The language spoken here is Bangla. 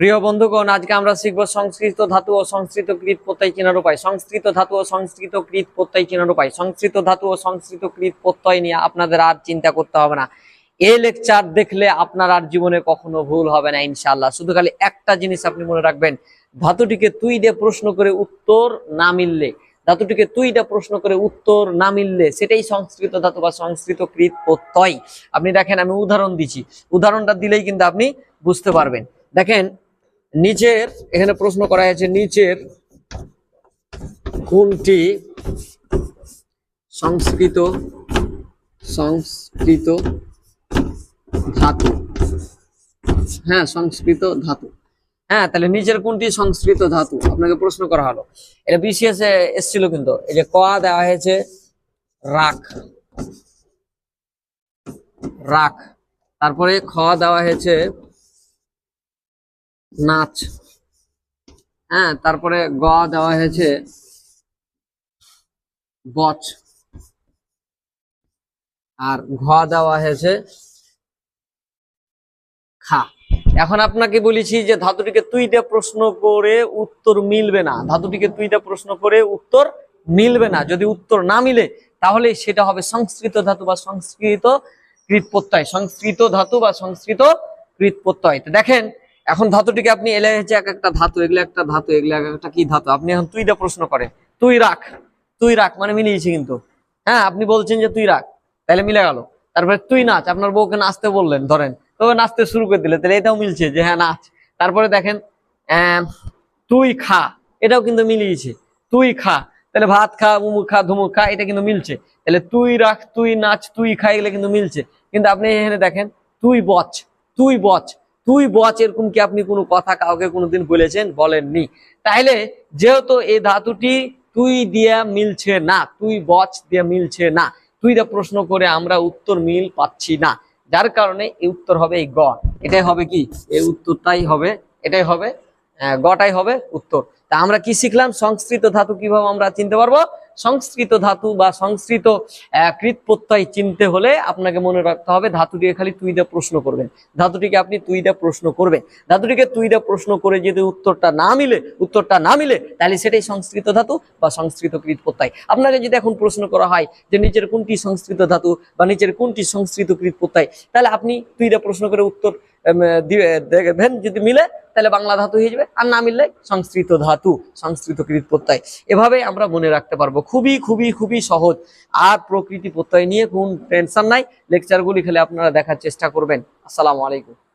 প্রিয় বন্ধুগণ, আজকে আমরা শিখব সংস্কৃত ধাতু ও সংস্কৃত কৃত প্রত্যয় চেনার উপায়। সংস্কৃত ধাতু ও সংস্কৃত কৃত প্রত্যয় চেনার উপায়। সংস্কৃত ধাতু ও সংস্কৃত কৃত প্রত্যয় নিয়ে আপনাদের আর চিন্তা করতে হবে না। এই লেকচার দেখলে আপনার আর জীবনে কখনো ভুল হবে না ইনশাল্লাহ শুধু খালি একটা জিনিস আপনি মনে রাখবেন, ধাতুটিকে তুই দিয়ে প্রশ্ন করে উত্তর না মিললে, ধাতুটিকে তুই দিয়ে প্রশ্ন করে উত্তর না মিললে, সেটাই সংস্কৃত ধাতু বা সংস্কৃত কৃত প্রত্যয়। আপনি দেখেন, আমি উদাহরণ দিচ্ছি। উদাহরণটা দিলেই কিন্তু আপনি বুঝতে পারবেন। দেখেন নিচের এখানে প্রশ্ন করা হয়েছে নিচের কোনটি সংস্কৃত সংস্কৃত ধাতু? হ্যাঁ সংস্কৃত ধাতু। হ্যাঁ তাহলে নিচের কোনটি সংস্কৃত ধাতু? আপনাকে প্রশ্ন করা হলো। এটা বিসিএস এসেছিল কিন্তু। এই যে ক দেওয়া হয়েছে, রাখ। রাখ। তারপরে খ দেওয়া হয়েছে নাচ। হ্যাঁ তারপরে গ দেওয়া হয়েছে বচ। আর ঘ দেওয়া হয়েছে খা। এখন আপনাকে বলেছি যে ধাতুটিকে তুই দিয়ে প্রশ্ন করে উত্তর মিলবে না। ধাতুটিকে তুই দিয়ে প্রশ্ন করে উত্তর মিলবে না। যদি উত্তর না মিলে, তাহলে সেটা হবে সংস্কৃত ধাতু বা সংস্কৃত কৃত প্রত্যয়। সংস্কৃত ধাতু বা সংস্কৃত কৃত প্রত্যয়। তো দেখেন এখন ধাতুটিকে আপনি এলে হচ্ছে এক একটা ধাতু, এগুলো একটা ধাতু, এগুলো এক একটা কি ধাতু? আপনি এখন তুই দিয়ে প্রশ্ন করে। তুই রাখ তুই রাখ মানে মিলিয়েছি কিন্তু। হ্যাঁ আপনি বলছেন যে তুই রাখ, তাহলে মিলে গেল। তারপরে তুই নাচ, আপনার বউকে নাচতে বললেন, ধরেন। তো ও নাচতে শুরু করে দিলে, তাহলে এটাও মিলছে যে হ্যাঁ নাচ। তারপরে দেখেন তুই খা, এটাও কিন্তু মিলিয়েছে। তুই খা, তাহলে ভাত খা উমুক খা ধুমুক খা, এটা কিন্তু মিলছে। তাহলে তুই রাখ, তুই নাচ, তুই খা, এগুলো কিন্তু মিলছে। কিন্তু আপনি এখানে দেখেন, তুই বচ তুই বচ তুই বচ এরকম কি আপনি কোনো কথা কাউকে কোনোদিন বলেছেন? বলেননি। তাইলে যেহেতু এই ধাতুটি তুই দিয়া মিলছে না তুই বচ দিয়া মিলছে না তুই দা প্রশ্ন করে আমরা উত্তর মিল পাচ্ছি না। যার কারণে এই উত্তর হবে এই গ। এটাই হবে কি? এই উত্তরটাই হবে এটাই হবে আহ, গটাই হবে উত্তর। তা আমরা কি শিখলাম? সংস্কৃত ধাতু কীভাবে আমরা চিনতে পারব? সংস্কৃত ধাতু বা সংস্কৃত কৃত প্রত্যয় চিনতে হলে আপনাকে মনে রাখতে হবে ধাতুটিকে খালি তুই দিয়ে প্রশ্ন করবেন ধাতুটিকে আপনি তুই দিয়ে প্রশ্ন করবেন ধাতুটিকে তুই দিয়ে প্রশ্ন করে যদি উত্তরটা না মিলে, উত্তরটা না মিলে, তাহলে সেটাই সংস্কৃত ধাতু বা সংস্কৃত কৃত প্রত্যয় আপনাকে যদি এখন প্রশ্ন করা হয় যে নিচের কোনটি সংস্কৃত ধাতু বা নিচের কোনটি সংস্কৃত কৃত প্রত্যয় তাহলে আপনি তুই দিয়ে প্রশ্ন করে উত্তর যদি মিলে, তাহলে বাংলা ধাতু হয়ে যাবে। আর না মিললে সংস্কৃত ধাতু সংস্কৃত কৃত প্রত্যয়। এভাবে আমরা মনে রাখতে পারব। খুবই খুবই খুবই সহজ। আর প্রকৃতি প্রত্যয় নিয়ে কোন টেনশন নাই। লেকচারগুলি খেলে আপনারা দেখার চেষ্টা করবেন। আসসালামু আলাইকুম।